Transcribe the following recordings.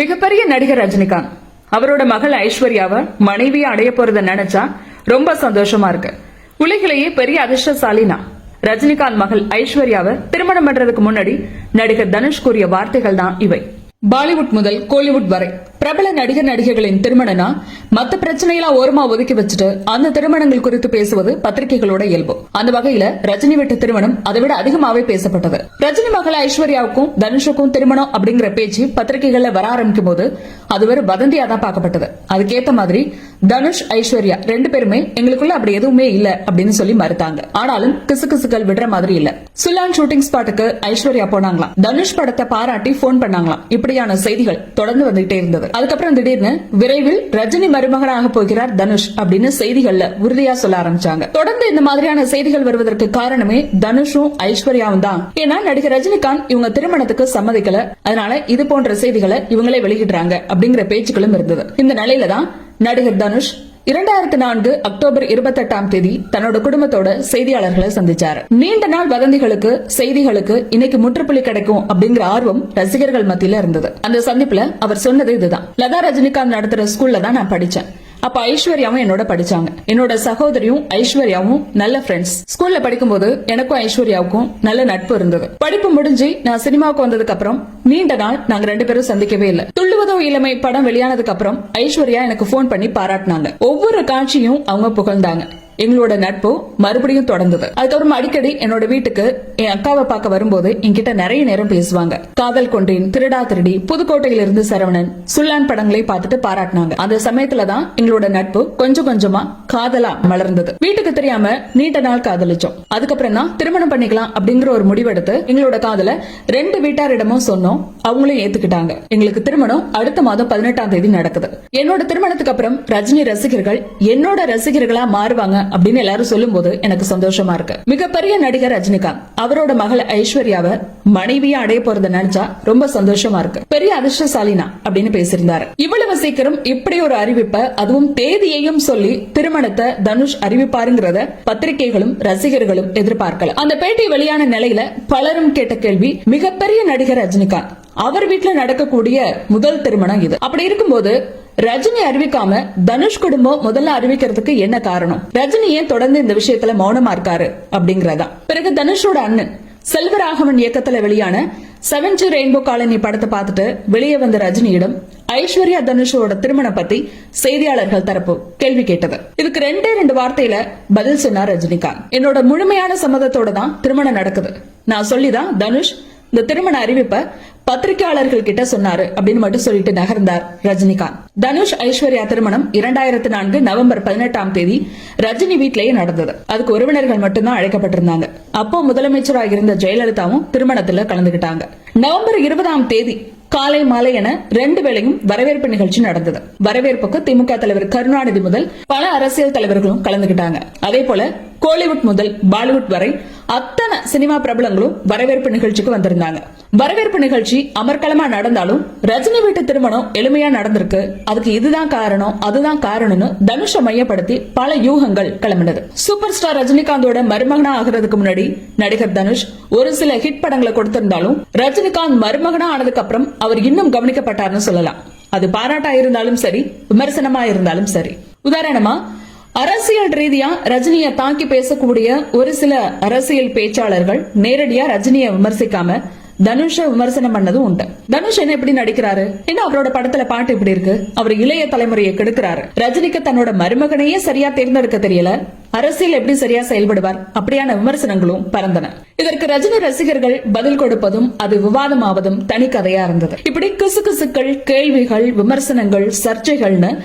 மிகப்பெரிய நடிகர் ரஜினிகாந்த். அவரோட மகள் ஐஸ்வர்யாவை மனைவியா அடைய போறத நினைச்சா ரொம்ப சந்தோஷமா இருக்கு. உலகிலேயே பெரிய அதிர்ஷ்டசாலினா ரஜினிகாந்த் மகள் ஐஸ்வர்யாவை திருமணம் பண்றதுக்கு முன்னாடி நடிகர் தனுஷ் கூறிய வார்த்தைகள் தான் இவை. பாலிவுட் முதல் கோலிவுட் வரை பிரபல நடிகர் நடிகைகளின் திருமணனா? மத்த பிரச்சனையெல்லாம் ஓரமா ஒதுக்கி வச்சுட்டு அந்த திருமணங்கள் குறித்து பேசுவது பத்திரிகைகளோட இயல்பு. அந்த வகையில ரஜினி வீட்டு திருமணம் அதை விட அதிகமாவே பேசப்பட்டது. ரஜினி மகள் ஐஸ்வர்யாவுக்கும் தனுஷுக்கும் திருமணம் அப்படிங்கிற பேச்சு பத்திரிகைகள்ல வர ஆரம்பிக்கும் போது அது ஒரு வதந்தியா தான் பார்க்கப்பட்டது. அதுக்கேத்த மாதிரி தனுஷ் ஐஸ்வர்யா ரெண்டு பேருமே எங்களுக்குள்ள அப்படி எதுவுமே இல்ல அப்படின்னு சொல்லி மறுத்தாங்க. ஆனாலும் கிசு கிசுக்கள் விடுற மாதிரி இல்ல. சுலான் ஷூட்டிங் ஸ்பாட்டுக்கு ஐஸ்வர்யா போனாங்களாம். தனுஷ் படத்தை பாராட்டி போன் பண்ணாங்களாம். இப்படியான செய்திகள் தொடர்ந்து வந்துகிட்டே இருந்தது. அதுக்கப்புறம் திடீர்னு விரைவில் ரஜினி மருமகனாக போகிறார் தனுஷ் அப்படின்னு செய்திகள்ல உறுதியா சொல்ல ஆரம்பிச்சாங்க. தொடர்ந்து இந்த மாதிரியான செய்திகள் வருவதற்கு காரணமே தனுஷும் ஐஸ்வர்யாவும் தான். ஏன்னா நடிகர் ரஜினிகாந்த் இவங்க திருமணத்துக்கு சம்மதிக்கல. அதனால இது போன்ற செய்திகளை இவங்களே வெளியிடுறாங்க அப்படிங்கிற பேச்சுக்களும் இருந்தது. இந்த நிலையில தான் நடிகர் தனுஷ் இரண்டாயிரத்தி நான்கு அக்டோபர் இருபத்தி எட்டாம் தேதி தன்னோட குடும்பத்தோட செய்தியாளர்களை சந்திச்சாரு. நீண்ட நாள் வதந்திகளுக்கு செய்திகளுக்கு இன்னைக்கு முற்றுப்புள்ளி கிடைக்கும் அப்படிங்கிற ஆர்வம் ரசிகர்கள் மத்தியில இருந்தது. அந்த சந்திப்புல அவர் சொன்னது இதுதான். லதா ரஜினிகாந்த் நடத்துற ஸ்கூல்ல தான் நான் படிச்சேன். அப்ப ஐஸ்வர்யாவும் என்னோட படிச்சாங்க. என்னோட சகோதரியும் ஐஸ்வர்யாவும் நல்ல ஃப்ரெண்ட்ஸ் ஸ்கூல்ல படிக்கும்போது எனக்கும் ஐஸ்வர்யாவுக்கும் நல்ல நட்பு இருந்தது. படிப்பு முடிஞ்சு நான் சினிமாவுக்கு வந்ததுக்கு அப்புறம் நீண்ட நாள் நாங்க ரெண்டு பேரும் சந்திக்கவே இல்லை. துள்ளுவதோ இளமை படம் வெளியானதுக்கு அப்புறம் ஐஸ்வர்யா எனக்கு போன் பண்ணி பாராட்டினாங்க. ஒவ்வொரு காட்சியும் அவங்க புகழ்ந்தாங்க. எங்களோட நட்பு மறுபடியும் தொடர்ந்தது அதுக்கப்புறம் அடிக்கடி என்னோட வீட்டுக்கு என் அக்காவை பார்க்க வரும்போது என்கிட்ட நிறைய நேரம் பேசுவாங்க. காதல் கொண்டேன் திருடா திருடி புதுக்கோட்டையில இருந்து சரவணன் சுல்லான் படங்களை பார்த்துட்டு பாராட்டினாங்க. அந்த சமயத்துல தான் எங்களோட நட்பு கொஞ்சம் கொஞ்சமா காதலா மலர்ந்தது. வீட்டுக்கு தெரியாம நீண்ட நாள் காதலிச்சோம். அதுக்கப்புறம் தான் திருமணம் பண்ணிக்கலாம் அப்படிங்கிற ஒரு முடிவெடுத்து எங்களோட காதல ரெண்டு வீட்டாரிடமும் சொன்னோம். அவங்களும் ஏத்துக்கிட்டாங்க. எங்களுக்கு திருமணம் அடுத்த மாதம் பதினெட்டாம் தேதி நடக்குது. என்னோட திருமணத்துக்கு அப்புறம் ரஜினி ரசிகர்கள் என்னோட ரசிகர்களா மாறுவாங்க அப்படின்னு எல்லாரும் சொல்லும்போது எனக்கு சந்தோஷமா இருக்கு. மிகப்பெரிய நடிகர் ரஜினிகாந்த். அவரோட மகள் ஐஸ்வர்யாவை மனைவியா அடைய போறத நினைச்சா ரொம்ப சந்தோஷமா இருக்கு. பெரிய அதிர்ஷ்டசாலினா அப்படின்னு பேசியிருந்தாரு. இவ்வளவு சீக்கிரம் இப்படி ஒரு அறிவிப்பை அதுவும் தேதியையும் சொல்லி திருமணத்தை தனுஷ் அறிவிப்பாருங்கிறத பத்திரிகைகளும் ரசிகர்களும் எதிர்பார்க்கல. அந்த பேட்டி வெளியான நிலையில பலரும் கேட்ட கேள்வி மிகப்பெரிய நடிகர் ரஜினிகாந்த் அவர் வீட்டுல நடக்கக்கூடிய முதல் திருமணம் இது. அப்படி இருக்கும்போது ரஜினி அறிவிக்காம தனுஷ் குடும்பம் முதல்ல அறிவிக்கிறதுக்கு என்ன காரணம்? ரஜினி ஏன் தொடர்ந்து இந்த விஷயத்துல மௌனமா இருக்காரு அப்படிங்கறதா? பிறகு தனுஷோட அண்ணன் செல்வராகவன் இயக்கத்துல வெளியான செவன் ஜி ரெயின்போ காலனி படத்தை பார்த்துட்டு வெளியே வந்த ரஜினியிடம் ஐஸ்வர்யா தனுஷோட திருமணம் பத்தி செய்தியாளர்கள் தரப்பு கேள்வி கேட்டது. இதுக்கு ரெண்டே ரெண்டு வார்த்தையில பதில் சொன்னார் ரஜினிகாந்த். என்னோட முழுமையான சம்மதத்தோட தான் திருமணம் நடக்குது. நான் சொல்லிதான் தனுஷ் இந்த திருமண அறிவிப்பை பத்திரிகையாளர்கள் கிட்ட சொன்னாரு அப்படின்னு மட்டும் சொல்லிட்டு நகர்ந்தார் ரஜினிகாந்த். தனுஷ் ஐஸ்வர்யா திருமணம் இரண்டாயிரத்தி நான்கு நவம்பர் பதினெட்டாம் தேதி ரஜினி வீட்டிலேயே நடந்தது. அதுக்கு உறவினர்கள் மட்டும்தான் அழைக்கப்பட்டிருந்தாங்க. அப்போ முதலமைச்சராக இருந்த ஜெயலலிதாவும் திருமணத்துல கலந்துகிட்டாங்க. நவம்பர் இருபதாம் தேதி காலை மாலை என ரெண்டு வேளையும் வரவேற்பு நிகழ்ச்சி நடந்தது. வரவேற்புக்கு திமுக தலைவர் கருணாநிதி முதல் பல அரசியல் தலைவர்களும் கலந்துகிட்டாங்க. அதே போல கோலிவுட் முதல் பாலிவுட் வரை அத்தனை சினிமா பிரபலங்களும் வரவேற்பு நிகழ்ச்சிக்கு வந்திருந்தாங்க. வரவேற்பு நிகழ்ச்சி அமர்க்கலமா நடந்தாலும் ரஜினி வீட்டு திருமணம் எளிமையா நடந்திருக்கு. அதுக்கு இதுதான் காரணம் அதுதான் காரணம்னு தனுஷ மையப்படுத்தி பல யூகங்கள் கிளம்பினது. சூப்பர் ஸ்டார் ரஜினிகாந்தோட மருமகனா ஆகிறதுக்கு முன்னாடி நடிகர் தனுஷ் ஒரு சில ஹிட் படங்களை கொடுத்திருந்தாலும் ரஜினிகாந்த் மருமகனா ஆனதுக்கு அப்புறம் அவர் இன்னும் கவனிக்கப்பட்டார்னு சொல்லலாம். அது பாராட்டா இருந்தாலும் சரி விமர்சனமா இருந்தாலும் சரி. உதாரணமா அரசியல் ரீதியா ரஜினியை தாக்கி பேசக்கூடிய ஒரு சில அரசியல் பேச்சாளர்கள் நேரடியா ரஜினியை விமர்சிக்காம தனுஷ விமர்சனம் பண்ணதும் உண்டு. தனுஷ் என்ன எப்படி நடிக்கிறாரு? என்ன அவரோட படத்துல பாட்டு இப்படி இருக்கு? அவர் இளைய தலைமுறையை கெடுக்கிறாரு. ரஜினிக்கு தன்னோட மருமகனையே சரியா தேர்ந்தெடுக்க தெரியல. அரசியல் எப்படி சரியா செயல்படுவார்? அப்படியான விமர்சனங்களும் பறந்தன. இதற்கு ரஜினி ரசிகர்கள் பதில் கொடுப்பதும் அது விவாதமாவதும் தனி கதையா இருந்தது. இப்படி கிசுகிசுக்கள் கேள்விகள் விமர்சனங்கள் சர்ச்சைகள்னு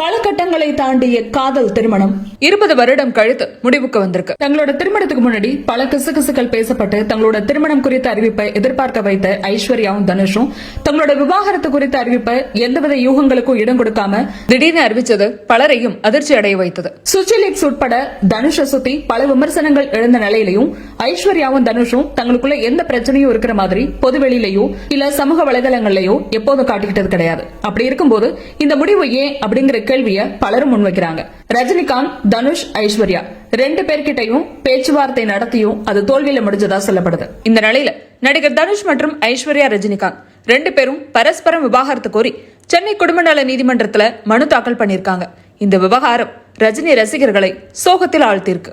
பல கட்டங்களை தாண்டிய காதல் திருமணம். இருபது வருடம் கழித்து முடிவுக்கு வந்திருக்கு. தங்களோட திருமணத்துக்கு முன்னாடி பல கிசுகிசுக்கள் பேசப்பட்டு தங்களோட திருமணம் குறித்த அறிவிப்பை எதிர்பார்க்க வைத்த ஐஸ்வர்யாவும் தனுஷும் தங்களோட விவாகரத்து குறித்த அறிவிப்பை எந்தவித யூகங்களுக்கும் இடம் கொடுக்காம திடீர்னு அறிவிச்சது பலரையும் அதிர்ச்சி அடைய வைத்தது. சுச்சிலிப்ஸ் உட்பட தனுஷ சுத்தி பல விமர்சனங்கள் எழுந்த நிலையிலையும் ஐஸ்வர்யாவும் தனுஷும் தங்களுக்குள்ள எந்த பிரச்சனையும் இருக்கிற மாதிரி பொதுவெளியிலையோ இல்ல சமூக வலைதளங்கள்லயோ எப்போதும் காட்டிக்கிட்டது கிடையாது. அப்படி இருக்கும்போது இந்த முடிவு ஏன் அப்படிங்கிற கேள்விய பலரும் முன்வைக்கிறாங்க. ரஜினிகாந்த் தனுஷ் ஐஸ்வர்யா ரெண்டு பேர்கிட்டயும் பேச்சுவார்த்தை நடத்தியும் அது தோல்வியில முடிஞ்சதா சொல்லப்படுது. இந்த நிலையில நடிகர் தனுஷ் மற்றும் ஐஸ்வர்யா ரஜினிகாந்த் ரெண்டு பேரும் பரஸ்பரம் விவாகரத்து கோரி சென்னை குடும்ப நல நீதிமன்றத்துல மனு தாக்கல் பண்ணியிருக்காங்க. இந்த விவகாரம் ரஜினி ரசிகர்களை சோகத்தில் ஆழ்த்தியிருக்கு.